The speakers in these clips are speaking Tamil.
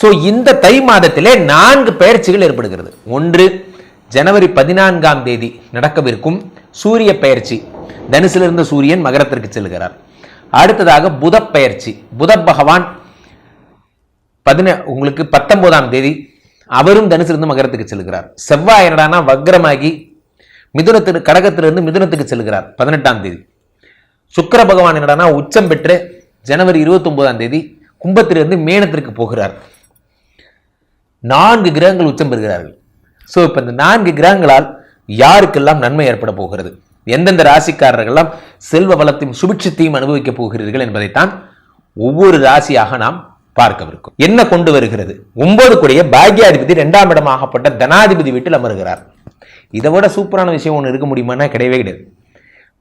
ஸோ இந்த தை மாதத்திலே நான்கு பெயர்ச்சிகள் ஏற்படுகிறது. ஒன்று ஜனவரி பதினான்காம் தேதி நடக்கவிருக்கும் சூரிய பெயர்ச்சி தனுசிலிருந்து சூரியன் மகரத்திற்கு செல்கிறார். அடுத்ததாக புத பெயர்ச்சி புத பகவான் பதின உங்களுக்கு பத்தொன்பதாம் தேதி அவரும் தனுசிலிருந்து மகரத்துக்கு செல்கிறார். செவ்வாய் என்னடானா வக்ரமாகி மிதுனத்திற்கு கடகத்திலிருந்து மிதுனத்துக்கு செல்கிறார் பதினெட்டாம் தேதி. சுக்கிர பகவான் என்னடானா உச்சம் பெற்று ஜனவரி இருபத்தி ஒன்பதாம் தேதி கும்பத்திலிருந்து மேனத்திற்கு போகிறார். நான்கு கிரகங்கள் உச்சம் பெறுகிறார்கள். ஸோ இப்போ இந்த நான்கு கிரகங்களால் யாருக்கெல்லாம் நன்மை ஏற்பட போகிறது? எந்தெந்த ராசிக்காரர்கள்லாம் செல்வ வளத்தையும் சுபிட்சத்தையும் அனுபவிக்கப் போகிறீர்கள் என்பதைத்தான் ஒவ்வொரு ராசியாக நாம் பார்க்கவிருக்கும். என்ன கொண்டு வருகிறது? ஒன்பது கூடிய பாக்யாதிபதி இரண்டாம் இடமாகப்பட்ட தனாதிபதி வீட்டில் அமருகிறார். இதை விட சூப்பரான விஷயம் ஒன்று இருக்க முடியுமானா கிடையவே கிடையாது.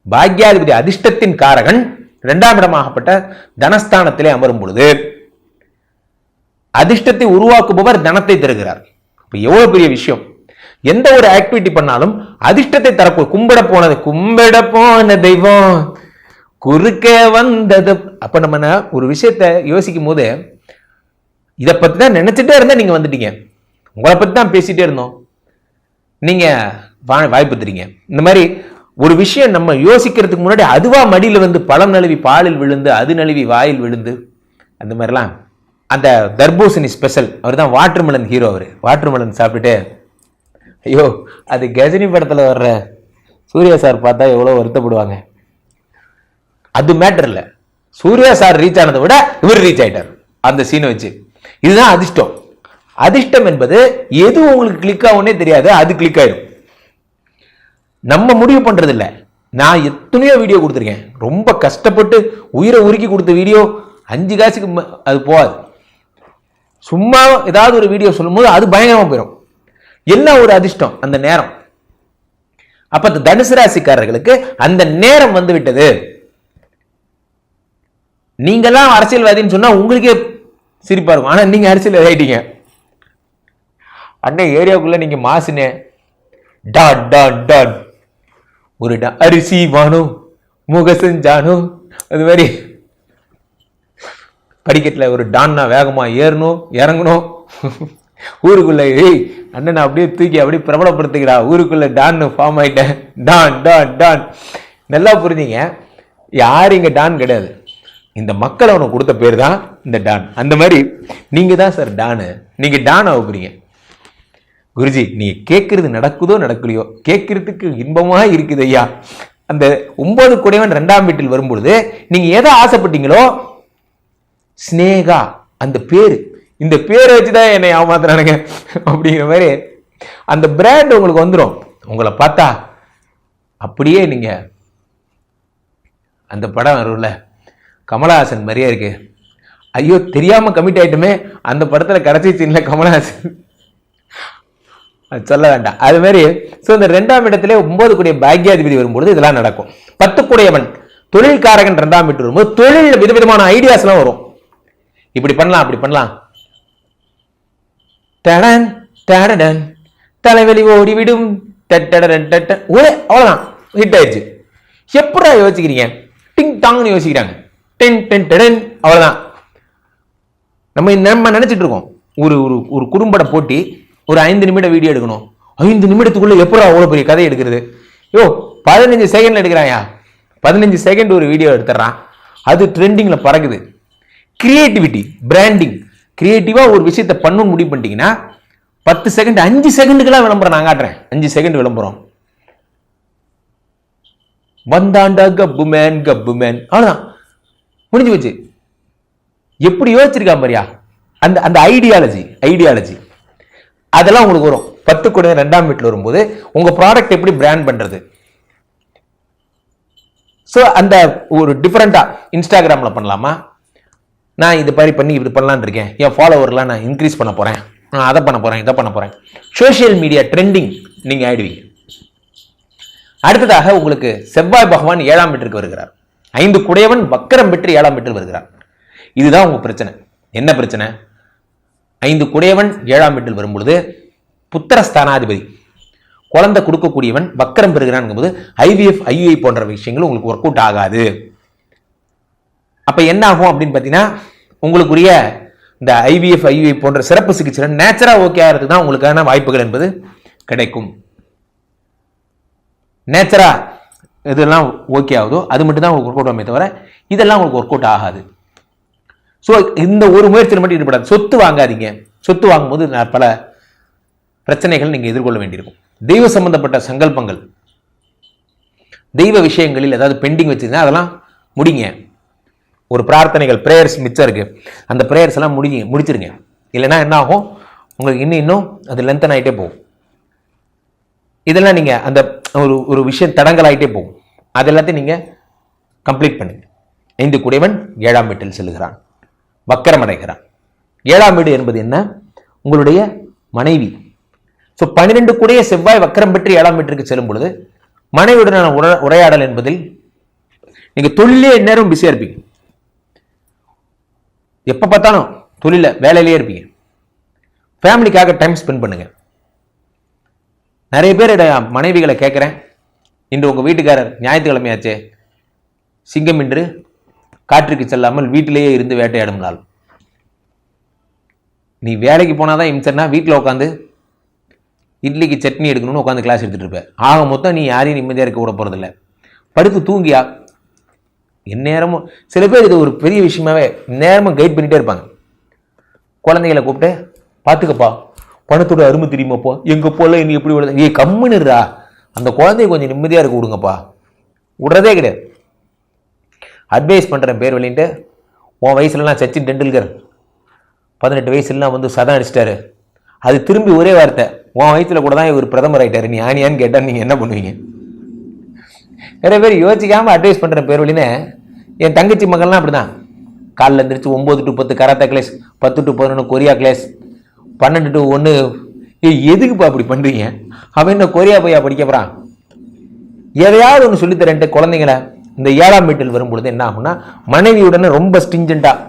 பாக்யாதிபதி அதிர்ஷ்டத்தின் காரகன் இரண்டாம் இடமாகப்பட்ட தனஸ்தானத்திலே அமரும் பொழுது அதிர்ஷ்டத்தை உருவாக்குபவர் தனத்தை தருகிறார். இப்போ எவ்வளோ பெரிய விஷயம். எந்த ஒரு ஆக்டிவிட்டி பண்ணாலும் அதிர்ஷ்டத்தை தரப்போ கும்பிட போனது கும்பிட போன தெய்வம் குறுக்க வந்தது. அப்போ நம்ம என்ன ஒரு விஷயத்தை யோசிக்கும் போது இதை பற்றி தான் நினச்சிட்டே இருந்தால் நீங்கள் வந்துட்டீங்க. உங்களை பற்றி தான் பேசிகிட்டே இருந்தோம். நீங்கள் வா- வாய்ப்பு தரீங்க. இந்த மாதிரி ஒரு விஷயம் நம்ம யோசிக்கிறதுக்கு முன்னாடி அதுவாக மடியில் வந்து பழம் நழுவி பாலில் விழுந்து அது நழுவி வாயில் விழுந்து அந்த மாதிரிலாம் அந்த தர்பூசணி ஸ்பெஷல் அவர் தான் வாட்டர்மெலன் ஹீரோ அவர். வாட்டர்மெலன் சாப்பிட்டுட்டு ஐயோ அது கஜினி படத்தில் வர்ற சூர்யா சார் பார்த்தா எவ்வளோ வருத்தப்படுவாங்க. அது மேட்டர் இல்லை. சூர்யா சார் ரீச் ஆனதை விட இவர் ரீச் ஆயிட்டார். அந்த சீனை வச்சு. இதுதான் அதிர்ஷ்டம். அதிர்ஷ்டம் என்பது எது உங்களுக்கு கிளிக் ஆகும்னே தெரியாது அது கிளிக் ஆயிடும். நம்ம முடிவு பண்றது நான் எத்தனையோ வீடியோ கொடுத்துருக்கேன். ரொம்ப கஷ்டப்பட்டு உயிரை உருக்கி கொடுத்த வீடியோ அஞ்சு காசுக்கு ம- அது போகாது. சும்மா ஏதாவது ஒரு வீடியோ சொல்லும்போது அது பயங்கரமாக போயிடும் என்ன ஒரு அதிர்ஷ்டம்? அந்த நேரம். அப்ப அந்த தனுசு ராசிக்காரர்களுக்கு அந்த நேரம் வந்து விட்டது. நீங்கெல்லாம் அரசியல்வாதின்னு சொன்னா உங்களுக்கே சிரிப்பா இருக்கும். ஆனா நீங்க அரசியல் ஆயிட்டீங்க. அண்ணன் ஏரியாவுக்குள்ள நீங்க மாசுனே. Dot dot dot. ஒரு டா- அரிசி வானும் முகசஞ்சானும் அது மாதிரி படிக்கட்டில் ஒரு டான்னா வேகமாக ஏறணும் இறங்கணும். ஊருக்குள்ளே ஏய் அண்ணன் அப்படியே தூக்கி அப்படியே பிரபலப்படுத்துகிறா. ஊருக்குள்ளே டான்னு ஃபார்ம் ஆகிட்டேன் டான் டான் டான். நல்லா புரிஞ்சிங்க. யார் இங்கே டான் கிடையாது. இந்த மக்கள் அவனுக்கு கொடுத்த பேர் தான் இந்த டான். அந்த மாதிரி நீங்கள் தான் சார் டானு நீங்கள் டான் ஆக குருஜி நீங்கள் கேட்குறது நடக்குதோ நடக்கலையோ? கேட்குறதுக்கு இன்பமாக இருக்குது ஐயா. அந்த ஒன்பது குடைவன் ரெண்டாம் வீட்டில் வரும்பொழுது நீங்கள் எதை ஆசைப்பட்டீங்களோ ஸ்னேகா அந்த பேர். இந்த பேரை வச்சு தான் என்னை ஏமாத்துறானுங்க அப்படிங்கிற மாதிரி அந்த பிராண்ட் உங்களுக்கு வந்துடும் உங்களை பார்த்தா அப்படியே நீங்கள் அந்த படம் வரும்ல. கமலஹாசன் மாதிரியே இருக்கு. ஐயோ தெரியாமல் கமிட் ஆகிட்டுமே அந்த படத்தில் கடைசி சீன்ல கமலஹாசன். அது சொல்ல வேண்டாம். அது மாதிரி ஸோ இந்த ரெண்டாம் இடத்துல ஒன்பது கூடிய பாக்யாதிபதி வரும்பொழுது இதெல்லாம் நடக்கும். பத்து கூடையவன் தொழில்காரகன் ரெண்டாம் வீட்டு வரும்போது தொழில் விதவிதமான ஐடியாஸ்லாம் வரும். இப்படி பண்ணலாம் அப்படி பண்ணலாம். டடன் டடடன். தலைவலி ஓடிவிடும். டட்டடன் டட்ட ஒரே அவ்வளோதான் ஹிட் ஆயிடுச்சு. எப்படா யோசிக்கிறீங்க? டிங் டாங்னு யோசிக்கிறாங்க. டென் டென் டென் அவ்வளோதான் நம்ம நம்ம நினச்சிட்டு இருக்கோம். ஒரு ஒரு ஒரு குறும்பட போட்டி. ஒரு ஐந்து நிமிடம் வீடியோ எடுக்கணும். ஐந்து நிமிடத்துக்குள்ளே எப்படா அவ்வளோ பெரிய கதை எடுக்கிறது? யோ பதினஞ்சு செகண்டில் எடுக்கிறாயா? பதினஞ்சு செகண்ட் ஒரு வீடியோ எடுத்துட்றான். அது ட்ரெண்டிங்கில் பறக்குது. கிரியேட்டிவிட்டி பிராண்டிங் கிரியேட்டிவாக ஒரு விஷயத்தை பண்ணணும்னு முடிவு பண்ணிட்டீங்கன்னா பத்து செகண்ட் அஞ்சு செகண்டுக்கெல்லாம் விளம்பரம் நான் காட்டுறேன். அஞ்சு செகண்ட் விளம்பரம். வந்தாண்டா கப்பு மேன் கப்பு மேன் அவ்வளோதான் முடிஞ்சு போச்சு. எப்படி யோசிச்சிருக்கா பாரியா? அந்த அந்த ஐடியாலஜி ஐடியாலஜி அதெல்லாம் உங்களுக்கு வரும். பத்து குழந்தை ரெண்டாம் வீட்டில் வரும்போது உங்கள் ப்ராடக்ட் எப்படி பிராண்ட் பண்ணுறது ஸோ அந்த ஒரு டிஃப்ரெண்ட்டாக இன்ஸ்டாகிராமில் பண்ணலாமா? நான் இது மாதிரி பண்ணி இது பண்ணலான் இருக்கேன். என் ஃபாலோவர்லாம் நான் இன்க்ரீஸ் பண்ண போகிறேன் நான் அதை பண்ண போகிறேன் இதை பண்ண போகிறேன் சோஷியல் மீடியா ட்ரெண்டிங் நீங்கள் ஆயிடுவீங்க. அடுத்ததாக உங்களுக்கு செவ்வாய் பகவான் ஏழாம் வீட்டிற்கு வருகிறார். ஐந்து குடையவன் வக்கரம் பெற்று ஏழாம் வீட்டில் வருகிறார். இதுதான் உங்கள் பிரச்சனை. என்ன பிரச்சனை? ஐந்து குடையவன் ஏழாம் வீட்டில் வரும்பொழுது புத்திரஸ்தானாதிபதி குழந்தை கொடுக்கக்கூடியவன் வக்கரம் பெறுகிறான் போது ஐவிஎஃப் ஐயுஐ போன்ற விஷயங்கள் உங்களுக்கு ஒர்க் அவுட் ஆகாது. அப்ப என்ன ஆகும் அப்படின்னு பார்த்தீங்கன்னா உங்களுக்குரிய இந்த ஐவிஎஃப் ஐவி போன்ற சிறப்பு சிகிச்சை நேச்சரா ஓகே ஆகிறதுக்கு தான் உங்களுக்கான வாய்ப்புகள் என்பது கிடைக்கும். நேச்சரா இதெல்லாம் ஓகே ஆகுதோ அது மட்டும் தான் உங்களுக்கு ஒர்க் அவுட் ஆகுமே தவிர இதெல்லாம் உங்களுக்கு ஒர்க் அவுட் ஆகாது. ஸோ இந்த ஒரு முயற்சியில் மட்டும் ஈடுபடாது. சொத்து வாங்காதீங்க. சொத்து வாங்கும்போது நான் பல பிரச்சனைகள் நீங்கள் எதிர்கொள்ள வேண்டியிருக்கும். தெய்வ சம்பந்தப்பட்ட சங்கல்பங்கள் தெய்வ விஷயங்களில் ஏதாவது பெண்டிங் வச்சுருந்தா அதெல்லாம் முடிங்க. ஒரு பிரார்த்தனைகள் ப்ரேயர்ஸ் மிச்சம் இருக்கு. அந்த ப்ரேயர்ஸ் எல்லாம் முடிங்க முடிச்சிருங்க. இல்லைன்னா என்ன ஆகும் உங்களுக்கு இன்னும் இன்னும் அது லென்த்தன் ஆகிட்டே போகும். இதெல்லாம் நீங்கள் அந்த ஒரு ஒரு விஷயம் தடங்கல் ஆகிட்டே போகும். அது எல்லாத்தையும் நீங்கள் கம்ப்ளீட் பண்ணுங்க. ஐந்து குடைவன் ஏழாம் வீட்டில் செல்கிறான் வக்கரமடைகிறான் ஏழாம் வீடு என்பது என்ன? உங்களுடைய மனைவி. ஸோ பன்னிரெண்டு கூடைய செவ்வாய் வக்கரம் பெற்று ஏழாம் வீட்டிற்கு செல்லும் பொழுது மனைவியுடனான உரையாடல் என்பதில் நீங்க தொழிலே நேரம் பிஸியாக இருப்பீங்க. எப்போ பார்த்தாலும் தொழில வேலையிலேயே இருப்பீங்க. ஃபேமிலிக்காக டைம் ஸ்பெண்ட் பண்ணுங்கள் நிறைய பேர் மனைவிகளை கேட்குறேன். இன்று உங்கள் வீட்டுக்காரர் ஞாயிற்றுக்கிழமையாச்சே சிங்கம் இன்று காற்றுக்கு செல்லாமல் வீட்டிலேயே இருந்து வேட்டையாடும் நாள். நீ வேலைக்கு போனாதான் இம்சன்னா வீட்டில் உட்காந்து இட்லிக்கு சட்னி எடுக்கணும்னு உட்காந்து கிளாஸ் எடுத்துகிட்டு இருப்பேன் ஆக மொத்தம் நீ யாரையும் நிம்மதியாக இருக்க விட போகிறதில்ல படுத்து தூங்கியா எந்நேரமும் சில பேர் இது ஒரு பெரிய விஷயமாவே நேரமும் கைட் பண்ணிகிட்டே இருப்பாங்க. குழந்தைகளை கூப்பிட்டு பார்த்துக்கப்பா பணத்தோட அருமை தெரியுமாப்பா? எங்கே போல நீ எப்படி விடுறது ஏ கம்முன்னுடா அந்த குழந்தைய கொஞ்சம் நிம்மதியாக இருக்க விடுங்கப்பா. விடுறதே கிடையாது. அட்வைஸ் பண்ணுறேன் பேர் வெளியிட்டு உன் வயசுலலாம் சச்சின் டெண்டுல்கர். பதினெட்டு வயசுலாம் வந்து சதம் அடிச்சிட்டாரு. அது திரும்பி ஒரே வார்த்தை. உன் வயசில் கூட தான் இவர் பிரதமர் ஆகிட்டார் நீ ஆனியான்னு கேட்டால் நீங்கள் என்ன பண்ணுவீங்க? நிறைய பேர் யோசிக்காமல் அட்வைஸ் பண்ணுற பேர் வழின்னு என் தங்கச்சி மகள்லாம் அப்படிதான். காலைல எந்திரிச்சு ஒம்பது டு பத்து கராத்தா கிளாஸ் பத்து டு பதினொன்று கொரியா கிளாஸ் பன்னெண்டு டு ஒன்று ஏய் எதுக்குப்பா அப்படி பண்ணுறீங்க அவன் என்ன கொரியா போய் படிக்க போகிறான் எதையாவது ஒன்று சொல்லித்தரேன்ட்டு குழந்தைங்களை இந்த ஏழாம் வீட்டில் வரும்பொழுது என்ன ஆகும்னா மனைவியுடனே ரொம்ப ஸ்டிஞ்சண்ட்டாக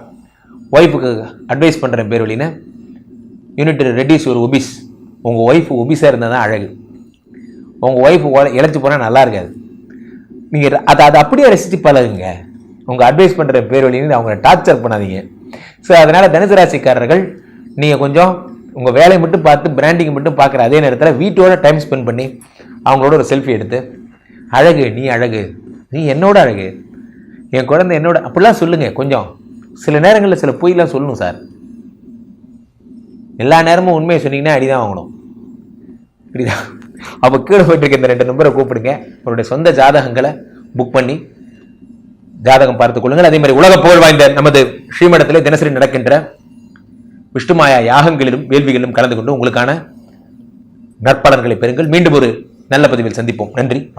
ஒய்ஃபுக்கு அட்வைஸ் பண்ணுற பேர் வழின்னு யூனிட் ரெடியூஸ் ஒரு ஒபிஸ் உங்கள் ஒய்ஃப் ஒபிஸாக இருந்தால் தான் அழகு உங்கள் ஒய்ஃப் இழைச்சி போனால் நல்லா இருக்காது. நீங்கள் அதை அதை அப்படியே ரசித்து பழகுங்க. உங்கள் அட்வைஸ் பண்ணுற பேர் வழியில் அவங்கள டார்ச்சர் பண்ணாதீங்க. ஸோ அதனால் தனுசு ராசிக்காரர்கள் நீங்கள் கொஞ்சம் உங்கள் வேலையை மட்டும் பார்த்து பிராண்டிங் மட்டும் பார்க்குற அதே நேரத்தில் வீட்டோட டைம் ஸ்பெண்ட் பண்ணி அவங்களோட ஒரு செல்ஃபி எடுத்து அழகு நீ அழகு. நீ என்னோட அழகு. என் குழந்தை என்னோட அப்படிலாம் சொல்லுங்கள் கொஞ்சம். சில நேரங்களில் சில பொய்லாம் சொல்லணும் சார். எல்லா நேரமும் உண்மையை சொன்னீங்கன்னா அடிதான் வாங்கணும். இப்படிதான் அப்போ கீழே போயிட்டு இந்த ரெண்டு நம்பரை கூப்பிடுங்க. உங்களுடைய சொந்த ஜாதகங்களை புக் பண்ணி ஜாதகம் பார்த்துக் கொள்ளுங்கள். அதே மாதிரி உலக புகழ் வாய்ந்த நமது ஸ்ரீமடத்தில் தினசரி நடக்கின்ற விஷ்ணுமாயா யாகங்களிலும் வேள்விகளிலும் கலந்து கொண்டு உங்களுக்கான நற்பலன்களை பெறுங்கள். மீண்டும் ஒரு நல்ல பதிவில் சந்திப்போம். நன்றி.